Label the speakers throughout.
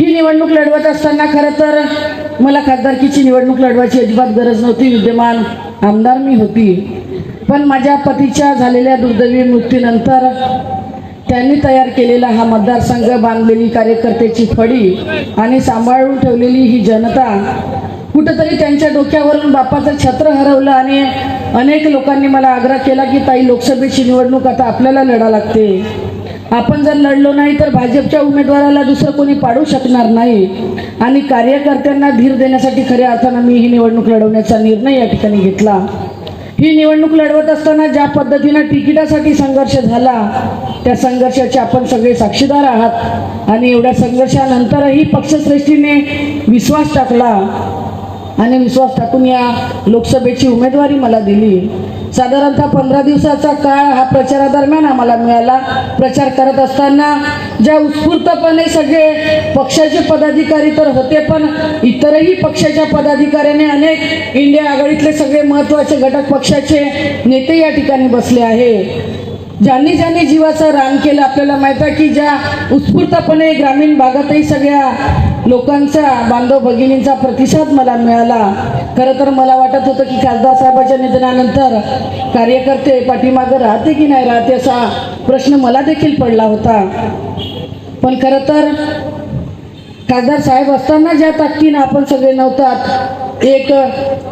Speaker 1: ही निवडणूक लढवत असताना खरं तर मला खासदारकीची निवडणूक लढवायची अजिबात गरज नव्हती विद्यमान आमदार मी होती. पण माझ्या पतीच्या झालेल्या दुर्दैवी मृत्यूनंतर त्यांनी तयार केलेला हा मतदारसंघ बांधलेली कार्यकर्त्याची फडी आणि सांभाळून ठेवलेली ही जनता कुठंतरी त्यांच्या डोक्यावरून बापाचं छत्र हरवलं आणि अनेक लोकांनी मला आग्रह केला की ताई लोकसभेची निवडणूक आता आपल्याला लढा लागते. आपण जर लढलो नाही तर भाजपच्या उमेदवाराला दुसरं कोणी पाडू शकणार नाही. आणि कार्यकर्त्यांना धीर देण्यासाठी खऱ्या अर्थानं मी ही निवडणूक लढवण्याचा निर्णय या ठिकाणी घेतला. ही निवडणूक लढवत असताना ज्या पद्धतीनं तिकिटासाठी संघर्ष झाला त्या संघर्षाचे आपण सगळे साक्षीदार आहात. आणि एवढ्या संघर्षानंतरही पक्षश्रेष्ठीने विश्वास टाकला. आणि विश्वास टाकून या लोकसभेची उमेदवारी मला दिली. साधारणतः पंधरा दिवसाचा काळ हा प्रचारादरम्यान आम्हाला मिळाला. प्रचार करत असताना ज्या उत्स्फूर्तपणे सगळे पक्षाचे पदाधिकारी तर होते पण इतरही पक्षाच्या पदाधिकाऱ्याने अनेक इंडिया आघाडीतले सगळे महत्त्वाचे घटक पक्षाचे नेते या ठिकाणी बसले आहे. ज्यांनी ज्यांनी जीवाचं रान केलं आपल्याला माहीत आहे की ज्या उत्स्फूर्तपणे ग्रामीण भागातही सगळ्या लोकांचा बांधव भगिनींचा प्रतिसाद मला मिळाला. खरं तर मला वाटत होतं की खासदार साहेबाच्या निधनानंतर कार्यकर्ते पाठीमागं राहते की नाही राहते असा प्रश्न मला देखील पडला होता. पण खरं तर खासदार साहेब असताना ज्या ताकदीनं आपण सगळे नव्हतात एक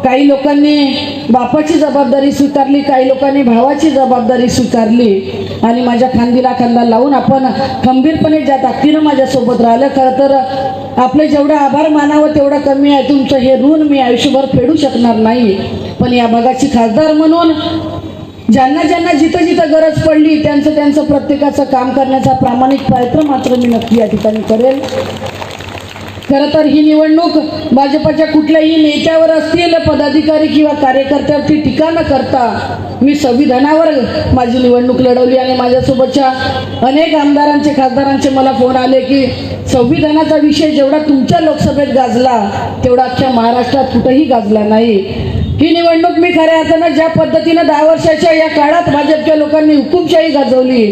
Speaker 1: काही लोकांनी बापाची जबाबदारी स्वीकारली काही लोकांनी भावाची जबाबदारी स्वीकारली आणि माझ्या खांदीला खांदा लावून आपण खंबीरपणे ज्या ताकदीनं माझ्यासोबत राहिलं खरं तर आपले जेवढं आभार मानावं तेवढं कमी आहे. तुमचं हे ऋण मी आयुष्यभर फेडू शकणार नाही. पण या भागाची खासदार म्हणून ज्यांना ज्यांना जिथं जिथं गरज पडली त्यांचं त्यांचं प्रत्येकाचं काम करण्याचा प्रामाणिक प्रयत्न मात्र मी नक्की या ठिकाणी करेल. खरं तर ही निवडणूक भाजपाच्या कुठल्याही नेत्यावर असतील पदाधिकारी किंवा कार्यकर्त्यावरती टीका न करता मी संविधानावर माझी निवडणूक लढवली आणि माझ्यासोबतच्या अनेक आमदारांचे खासदारांचे मला फोन आले की संविधानाचा विषय जेवढा तुमच्या लोकसभेत गाजला तेवढा अख्ख्या महाराष्ट्रात कुठंही गाजला नाही. ही निवडणूक मी खऱ्या अर्थानं ज्या पद्धतीनं दहा वर्षाच्या या काळात भाजपच्या लोकांनी हुकुमशाही गाजवली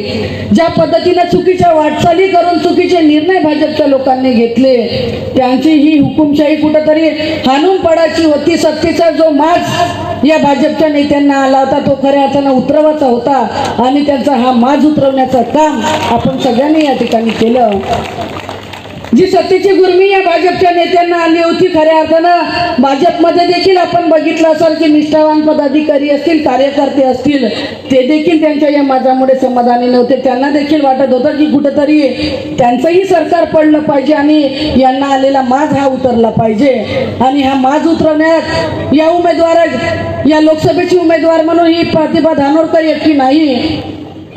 Speaker 1: ज्या पद्धतीनं चुकीच्या वाटचाली करून चुकीचे निर्णय भाजपच्या लोकांनी घेतले त्यांची ही हुकुमशाही कुठंतरी हाणून पडायची होती सत्तेचा जो माज या भाजपच्या नेत्यांना आला होता तो खऱ्या अर्थानं उतरवायचा होता आणि त्यांचा हा माज उतरवण्याचं काम आपण सगळ्यांनी या ठिकाणी केलं. जी सत्तेची गुरमी या भाजपच्या नेत्यांना आली होती खऱ्या अर्थानं भाजपमध्ये देखील आपण बघितलं असाल की निष्ठावान पदाधिकारी असतील कार्यकर्ते असतील ते देखील त्यांच्या या माझ्यामुळे समाधानी नव्हते. त्यांना देखील वाटत होतं की कुठंतरी त्यांचंही सरकार पडलं पाहिजे आणि यांना आलेला माज हा उतरला पाहिजे. आणि हा माज उतरवण्यात या उमेदवार या लोकसभेची उमेदवार म्हणून ही प्रतिभा धानोरकर एकटी नाही.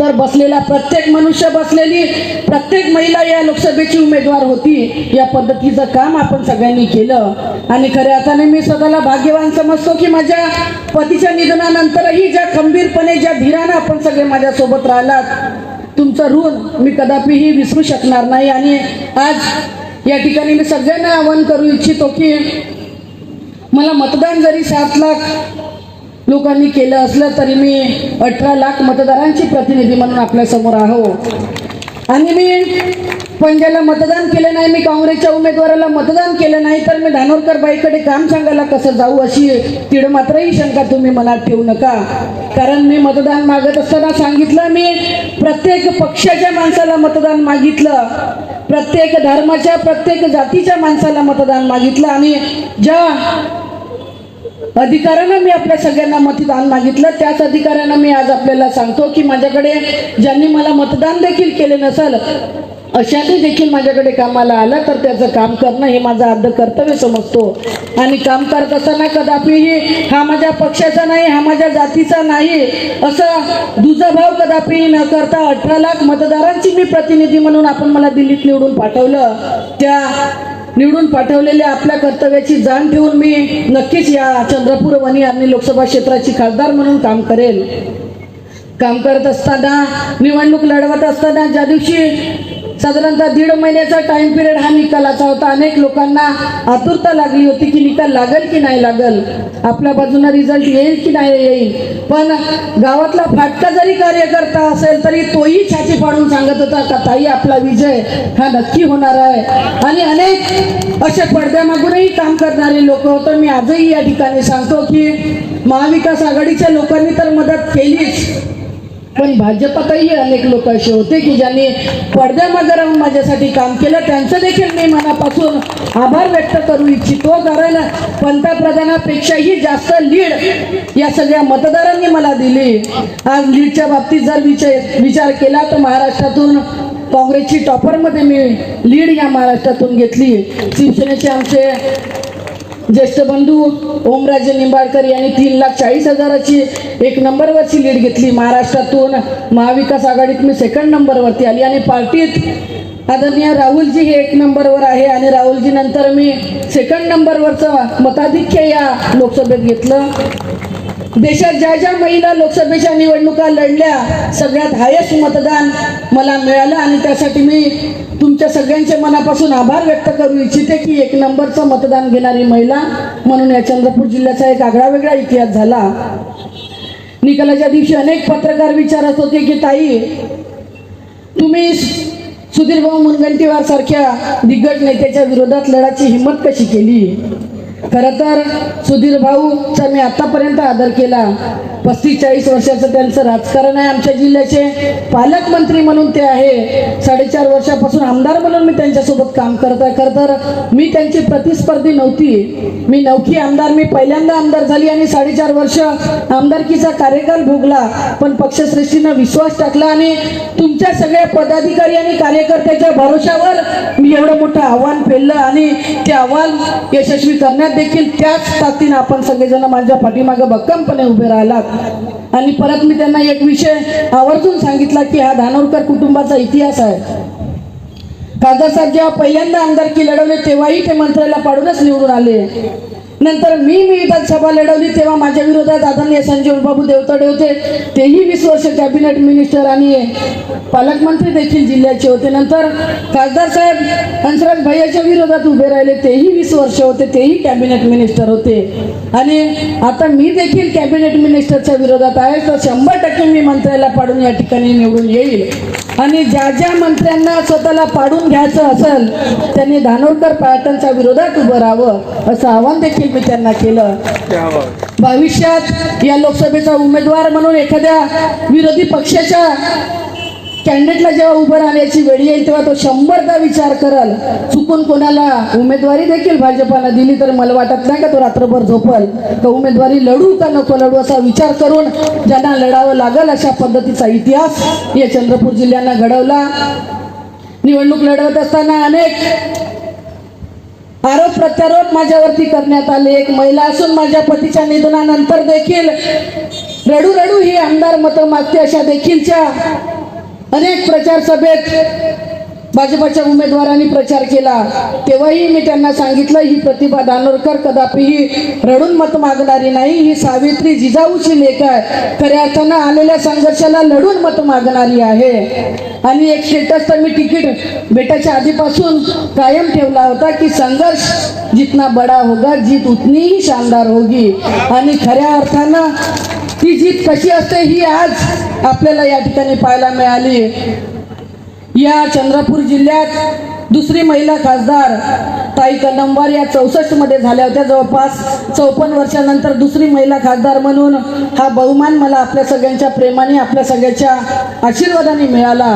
Speaker 1: तर बसलेला प्रत्येक मनुष्य बसलेली प्रत्येक महिला या लोकसभेची उमेदवार होती. या पद्धतीचं काम आपण सगळ्यांनी केलं. आणि खऱ्या अर्थाने मी स्वतःला भाग्यवान समजतो की माझ्या पतीच्या निधनानंतरही ज्या खंबीरपणे ज्या धीरानं आपण सगळे माझ्यासोबत राहिलात तुमचं ऋण मी कदापिही विसरू शकणार नाही. आणि आज या ठिकाणी मी सगळ्यांना आवाहन करू इच्छितो की मला मतदान जरी सात लाख लोकांनी केलं असलं तरी मी अठरा लाख मतदारांची प्रतिनिधी म्हणून आपल्यासमोर आहो. आणि मी पंजाला मतदान केलं नाही मी काँग्रेसच्या उमेदवाराला मतदान केलं नाही तर मी धानोरकर बाईकडे काम सांगायला कसं जाऊ अशी तिड मात्रही शंका तुम्ही मनात ठेवू नका. कारण मी मतदान मागत असताना सांगितलं मी प्रत्येक पक्षाच्या माणसाला मतदान मागितलं प्रत्येक धर्माच्या प्रत्येक जातीच्या माणसाला मतदान मागितलं. आणि ज्या अधिकाऱ्यानं मी आपल्या सगळ्यांना मतदान मागितलं. त्याच अधिकाऱ्यांना मी आज आपल्याला सांगतो की माझ्याकडे ज्यांनी मला मतदान देखील केले नसेल अशाने देखील माझ्याकडे कामाला आलं तर त्याचं काम करणं हे माझं अर्ध कर्तव्य समजतो. आणि काम करत असताना कदापिही हा माझ्या पक्षाचा नाही हा माझ्या जातीचा नाही असं दुजाभाव कदापिही न करता अठरा लाख मतदारांची मी प्रतिनिधी म्हणून आपण मला दिल्लीत निवडून पाठवलं. त्या निवडून पाठवलेल्या आपल्या कर्तव्याची जाण ठेवून मी नक्कीच या चंद्रपूर वनी आणि लोकसभा क्षेत्राची खासदार म्हणून काम करेल. काम करत असताना निवडणूक लढवत असताना ज्या दिवशी साधारणतः दीड महिन्याचा टाइम पिरियड हा निकालाचा होता. अनेक लोकांना आतुरता लागली होती की निकाल लागेल की नाही लागल. आपल्या बाजूने रिझल्ट येईल की नाही येईल. पण गावातला फाटका जरी कार्यकर्ता असेल तरी तोही छाती पाडून सांगत होता का ताई आपला विजय हा नक्की होणार आहे. आणि अनेक असे पडद्यामागूनही काम करणारे लोक होतं. मी आजही या ठिकाणी सांगतो की महाविकास आघाडीच्या लोकांनी तर मदत केलीच. पण भाजपातही अनेक लोक असे होते की ज्यांनी पडद्यामागे राहून माझ्यासाठी काम केलं. त्यांचं देखील मी मनापासून आभार व्यक्त करू इच्छितो. कारण पंतप्रधानापेक्षाही जास्त लीड या सगळ्या मतदारांनी मला दिली. आज लीडच्या बाबतीत जर विचार विचार केला तर महाराष्ट्रातून काँग्रेसची टॉपरमध्ये मी लीड या महाराष्ट्रातून घेतली. शिवसेनेचे आमचे ज्येष्ठ बंधू ओमराजे निंबाळकर यांनी तीन लाख चाळीस हजाराची एक नंबरवरची लीड घेतली. महाराष्ट्रातून महाविकास आघाडीत मी सेकंड नंबरवरती आली आणि पार्टीत आदरणीय राहुलजी हे एक नंबरवर आहे आणि राहुलजी नंतर मी सेकंड नंबरवरचं मताधिक्य या लोकसभेत घेतलं. देशात ज्या ज्या महिला लोकसभेच्या निवडणुका लढल्या सगळ्यात हायेस्ट मतदान मला मिळालं आणि त्यासाठी मी तुमच्या सगळ्यांच्या मनापासून आभार व्यक्त करू इच्छिते की एक नंबरचं मतदान घेणारी महिला म्हणून या चंद्रपूर जिल्ह्याचा एक आगळा वेगळा इतिहास झाला. निकालाच्या दिवशी अनेक पत्रकार विचारत होते की ताई तुम्ही सुधीरभाऊ मुनगंटीवार सारख्या दिग्गज नेत्याच्या विरोधात लढाची हिंमत कशी केली? खरं तर सुधीर भाऊचा मी आतापर्यंत आदर केला. पस्तीस चाळीस वर्षाचं त्यांचं राजकारण आहे आमच्या जिल्ह्याचे. पालकमंत्री म्हणून ते आहे. साडेचार वर्षापासून आमदार म्हणून मी त्यांच्यासोबत काम करत आहे. खरं तर मी त्यांची प्रतिस्पर्धी नव्हती. मी नवखी आमदार मी पहिल्यांदा आमदार झाली आणि साडेचार वर्ष आमदारकीचा कार्यकाल भोगला. पण पक्षश्रेष्ठीनं विश्वास टाकला आणि तुमच्या सगळ्या पदाधिकारी आणि कार्यकर्त्याच्या भरोशावर मी एवढं मोठं आव्हान पेललं आणि ते आव्हान यशस्वी करण्यात देखील त्याच ताकदीनं आपण सगळेजण माझ्या पाठीमागं भक्कमपणे उभे राहिलात. आणि परत मी त्यांना एक विषय आवर्जून सांगितला की हा धानोरकर कुटुंबाचा इतिहास आहे. खासदार साहेब जेव्हा पहिल्यांदा आमदारकी लढवले तेव्हाही ते मंत्र्याला पाडूनच निवडून आले. नंतर मी मी सभा लढवली तेव्हा माझ्या विरोधात आदरणीय संजीव बाबू देवतडे होते. तेही वीस वर्ष कॅबिनेट मिनिस्टर आणि पालकमंत्री देखील जिल्ह्याचे होते. नंतर खासदार साहेब हंसराज भैयाच्या विरोधात उभे राहिले तेही वीस वर्ष होते तेही कॅबिनेट मिनिस्टर होते. आणि आता मी देखील कॅबिनेट मिनिस्टरच्या विरोधात आहे तर शंभर टक्के मी मंत्र्याला पाडून या ठिकाणी निवडून येईल. आणि ज्या ज्या मंत्र्यांना स्वतःला पाडून घ्यायचं असेल त्यांनी धानोरकर पॅटर्नच्या विरोधात उभं राहावं असं आवाहन देखील मी त्यांना केलं. भविष्यात या लोकसभेचा उमेदवार म्हणून एखाद्या विरोधी पक्षाच्या कॅन्डिडेटला जेव्हा उभं राहण्याची वेळ येईल तेव्हा तो शंभरदा विचार करल. चुकून कोणाला उमेदवारी देखील भाजपानं दिली तर मला वाटत नाही का तो रात्रभर झोपल. तर उमेदवारी लढू का नको लढू असा विचार करून ज्यांना लढावं लागल अशा पद्धतीचा इतिहास या चंद्रपूर जिल्ह्यानं घडवला. निवडणूक लढवत असताना अनेक आरोप प्रत्यारोप माझ्यावरती करण्यात आले. एक महिला असून माझ्या पतीच्या निधनानंतर देखील रडू रडू ही आमदार मतं मागते अशा देखीलच्या अनेक प्रचार सभेत भाजपाच्या उमेदवारांनी प्रचार केला. तेव्हाही मी त्यांना सांगितलं ही प्रतिभा दानोरकर कदापिही रडून मत मागणारी नाही. ही सावित्री जिजाऊची लेख आहे. खऱ्या अर्थानं आलेल्या संघर्षाला लढून मत मागणारी आहे. आणि एक स्टेटस तर मी तिकीट भेटायच्या आधीपासून कायम ठेवला होता की संघर्ष जितना बडा होगा जीत उतनी ही शानदार होगी. आणि खऱ्या अर्थानं ती जीत कशी असते ही आज आपल्याला या ठिकाणी पाहायला मिळाली. या चंद्रपूर जिल्ह्यात दुसरी महिला खासदार ताई कदमवार या चौसष्टमध्ये झाल्या होत्या. जवळपास चौपन्न वर्षानंतर दुसरी महिला खासदार म्हणून हा बहुमान मला आपल्या सगळ्यांच्या प्रेमाने आपल्या सगळ्यांच्या आशीर्वादाने मिळाला.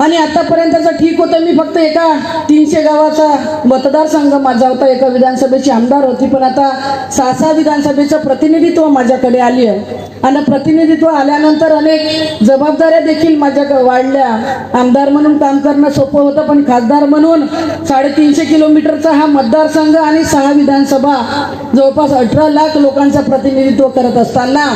Speaker 1: आणि आतापर्यंतचं ठीक होतं मी फक्त एका तीनशे गावाचा मतदारसंघ माझा होता एका विधानसभेची आमदार होती पण आता सहा सहा विधानसभेचं प्रतिनिधित्व माझ्याकडे आली आहे आणि प्रतिनिधित्व आल्यानंतर अनेक जबाबदाऱ्या देखील माझ्याकडे वाढल्या. आमदार म्हणून काम करणं सोपं होतं पण खासदार म्हणून साडेतीनशे किलोमीटरचा हा मतदारसंघ आणि सहा विधानसभा जवळपास अठरा लाख लोकांचं प्रतिनिधित्व करत असताना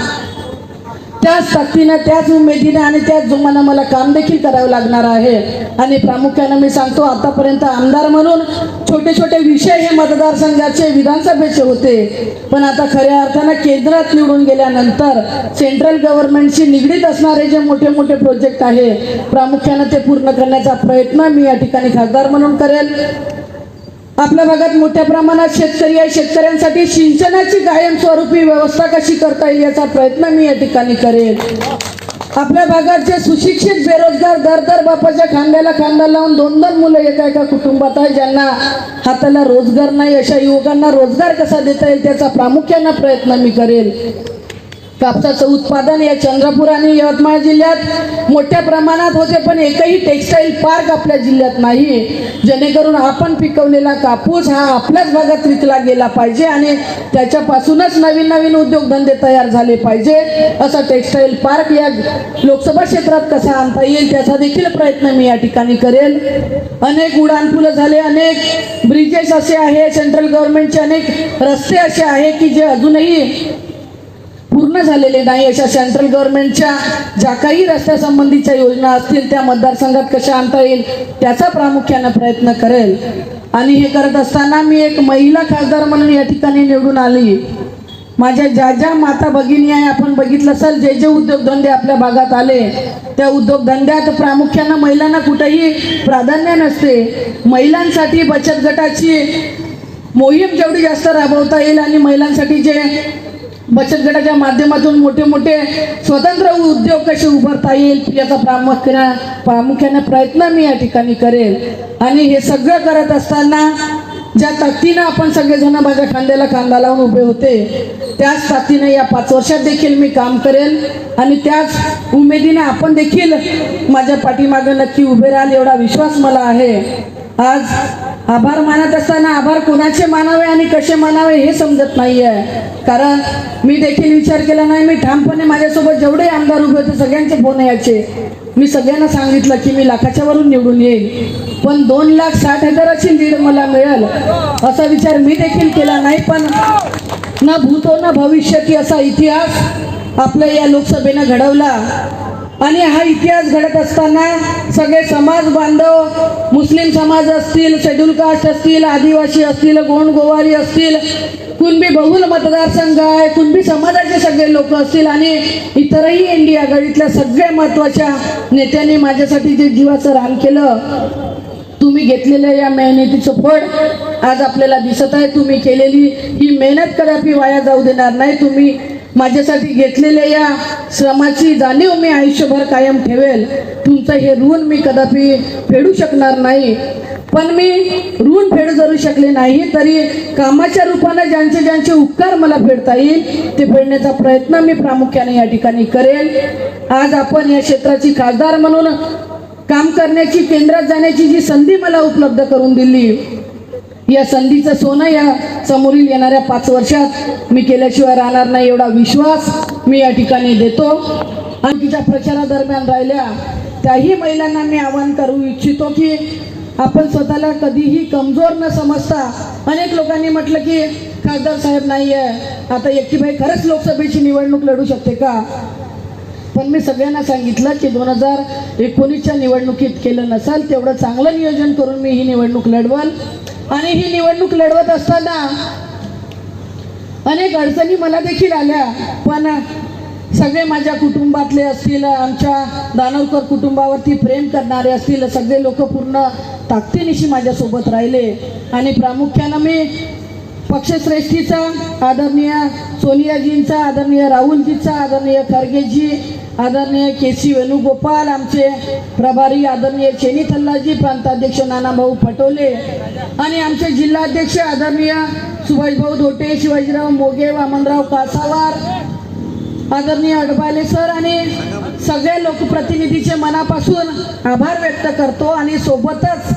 Speaker 1: त्याच ताकदीनं त्याच उमेदीनं आणि त्याच जोमानं मला काम देखील करावं लागणार आहे. आणि प्रामुख्यानं मी सांगतो आतापर्यंत आमदार म्हणून छोटे छोटे विषय हे मतदारसंघाचे विधानसभेचे होते. पण आता खऱ्या अर्थानं केंद्रात निवडून गेल्यानंतर सेंट्रल गव्हर्नमेंटशी निगडीत असणारे जे मोठे मोठे प्रोजेक्ट आहे प्रामुख्यानं ते पूर्ण करण्याचा प्रयत्न मी या ठिकाणी खासदार म्हणून करेल. आपल्या भागात मोठ्या प्रमाणात शेतकरी आहे. शेतकऱ्यांसाठी सिंचनाची कायमस्वरूपी व्यवस्था कशी करता येईल याचा प्रयत्न मी या ठिकाणी करेन. आपल्या भागात जे सुशिक्षित बेरोजगार दर दर बापाच्या खांद्याला खांदा लावून दोन दोन मुलं एका एका कुटुंबात आहे ज्यांना हाताला रोजगार नाही अशा युवकांना रोजगार कसा देता येईल त्याचा प्रामुख्यानं प्रयत्न मी करेन. कापसाचं उत्पादन या चंद्रपूर आणि यवतमाळ जिल्ह्यात मोठ्या प्रमाणात होते पण एकही टेक्स्टाईल पार्क आपल्या जिल्ह्यात नाही. जेणेकरून आपण पिकवलेला कापूस हा आपल्याच भागात विकला गेला पाहिजे आणि त्याच्यापासूनच नवीन नवीन उद्योगधंदे तयार झाले पाहिजे असा टेक्स्टाईल पार्क या लोकसभा क्षेत्रात कसा आणता येईल त्याचा देखील प्रयत्न मी या ठिकाणी करेल. अनेक उडाणपुलं झाले अनेक ब्रिजेस असे आहे सेंट्रल गव्हर्नमेंटचे अनेक रस्ते असे आहे की जे अजूनही पूर्ण झालेले नाही अशा सेंट्रल गव्हर्नमेंटच्या ज्या काही रस्त्यासंबंधीच्या योजना असतील त्या मतदारसंघात कशा आणता येईल त्याचा प्रामुख्यानं प्रयत्न करेल. आणि हे करत असताना मी एक महिला खासदार म्हणून या ठिकाणी निवडून आली. माझ्या ज्या ज्या माता भगिनी आहे आपण बघितलं असेल जे जे उद्योगधंदे आपल्या भागात आले त्या उद्योगधंद्यात प्रामुख्यानं महिलांना कुठेही प्राधान्य नसते. महिलांसाठी बचत गटाची मोहीम जेवढी जास्त राबवता येईल आणि महिलांसाठी जे बचत गटाच्या माध्यमातून मोठे मोठे स्वतंत्र उद्योग कसे उभारता येईल याचा प्रामुख्यानं प्रामुख्याने प्रयत्न मी या ठिकाणी करेल. आणि हे सगळं करत असताना ज्या ताकदीनं आपण सगळेजण माझ्या खांद्याला खांदा लावून उभे होते त्याच ताकदीनं या पाच वर्षात देखील मी काम करेल. आणि त्याच उमेदीनं आपण देखील माझ्या पाठीमागं नक्की उभे राहाल एवढा विश्वास मला आहे. आज आभार मानत असताना आभार कोणाचे मानावे आणि कसे मानावे हे समजत नाही आहे कारण मी देखील विचार केला नाही मी ठामपणे माझ्यासोबत जेवढे आमदार उभे होते सगळ्यांचे फोन यायचे. मी सगळ्यांना सांगितलं की मी लाखाच्या वरून निवडून येईल पण दोन लाख साठ हजाराची लीड मला मिळेल असा विचार मी देखील केला नाही पण ना भूतो ना भविष्य की असा इतिहास आपल्या या लोकसभेनं घडवला. आणि हा इतिहास घडत असताना सगळे समाज बांधव मुस्लिम समाज असतील शेड्यूल कास्ट असतील आदिवासी असतील गोंड गोवारी असतील कुणबी बहुल मतदारसंघ आहे कुणबी समाजाचे सगळे लोक असतील आणि इतरही इंडिया आघाडीतल्या सगळ्या महत्त्वाच्या नेत्यांनी माझ्यासाठी जे जीवाचं रान केलं तुम्ही घेतलेल्या या मेहनतीचं फळ आज आपल्याला दिसत आहे. तुम्ही केलेली ही मेहनत कदापि वाया जाऊ देणार नाही. तुम्ही माझ्यासाठी घेतलेल्या या श्रमाची जाणीव मी आयुष्यभर कायम ठेवेल. तुमचं हे ऋण मी कदापि फेडू शकणार नाही. पण मी ऋण फेड करू शकले नाही तरी कामाच्या रूपानं ज्यांचे ज्यांचे उपकार मला फेडता येईल ते फेडण्याचा प्रयत्न मी प्रामुख्याने या ठिकाणी करेल. आज आपण या क्षेत्राची खासदार म्हणून काम करण्याची केंद्रात जाण्याची जी संधी मला उपलब्ध करून दिली या संधीचं सोनं या समोरील येणाऱ्या पाच वर्षात मी केल्याशिवाय राहणार नाही एवढा विश्वास मी या ठिकाणी देतो. आणि तिच्या प्रचारादरम्यान राहिल्या त्याही महिलांना मी आवाहन करू इच्छितो की आपण स्वतःला कधीही कमजोर न समजता अनेक लोकांनी म्हटलं की खासदार साहेब नाही आहे आता एकटीबाई खरंच लोकसभेची निवडणूक लढू शकते का? पण मी सगळ्यांना सांगितलं की दोन हजार एकोणीसच्या निवडणुकीत केलं नसाल तेवढं चांगलं नियोजन करून मी ही निवडणूक लढवाल. आणि ही निवडणूक लढवत असताना अनेक अडचणी मला देखील आल्या. पण सगळे माझ्या कुटुंबातले असतील आमच्या दानवकर कुटुंबावरती प्रेम करणारे असतील सगळे लोक पूर्ण ताकदीनिशी माझ्यासोबत राहिले. आणि प्रामुख्यानं मी पक्षश्रेष्ठीचा आदरणीय सोनियाजींचा आदरणीय राहुलजीचा आदरणीय खरगेजी आदरणीय के सी वेणुगोपाल आमचे प्रभारी आदरणीय चेनी थल्लाजी प्रांताध्यक्ष नानाभाऊ पटोले आणि आमचे जिल्हाध्यक्ष आदरणीय सुभाषभाऊ धोटे शिवाजीराव मोगे वामनराव कासावार आदरणीय अडबाले सर आणि सगळ्या लोकप्रतिनिधीचे मनापासून आभार व्यक्त करतो आणि सोबतच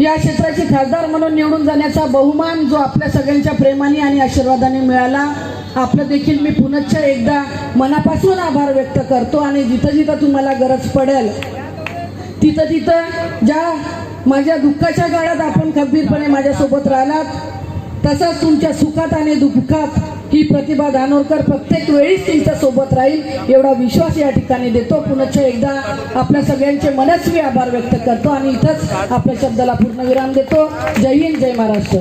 Speaker 1: या क्षेत्राचे खासदार म्हणून निवडून जाण्याचा बहुमान जो आपल्या सगळ्यांच्या प्रेमाने आणि आशीर्वादाने मिळाला आपलं देखील मी पुनश्च एकदा मनापासून आभार व्यक्त करतो आणि जिथं जिथं तुम्हाला गरज पडेल तिथं तिथं ज्या माझ्या दुःखाच्या काळात आपण खंबीरपणे माझ्यासोबत राहिलात तसंच तुमच्या सुखात आणि दुःखात ही प्रतिभा दानोरकर प्रत्येक वेळीच तुमच्यासोबत राहील एवढा विश्वास या ठिकाणी देतो. पुनश्च एकदा आपल्या सगळ्यांचे मनस्वी आभार व्यक्त करतो आणि इथंच आपल्या शब्दाला पूर्णविराम देतो. जय हिंद जय महाराष्ट्र.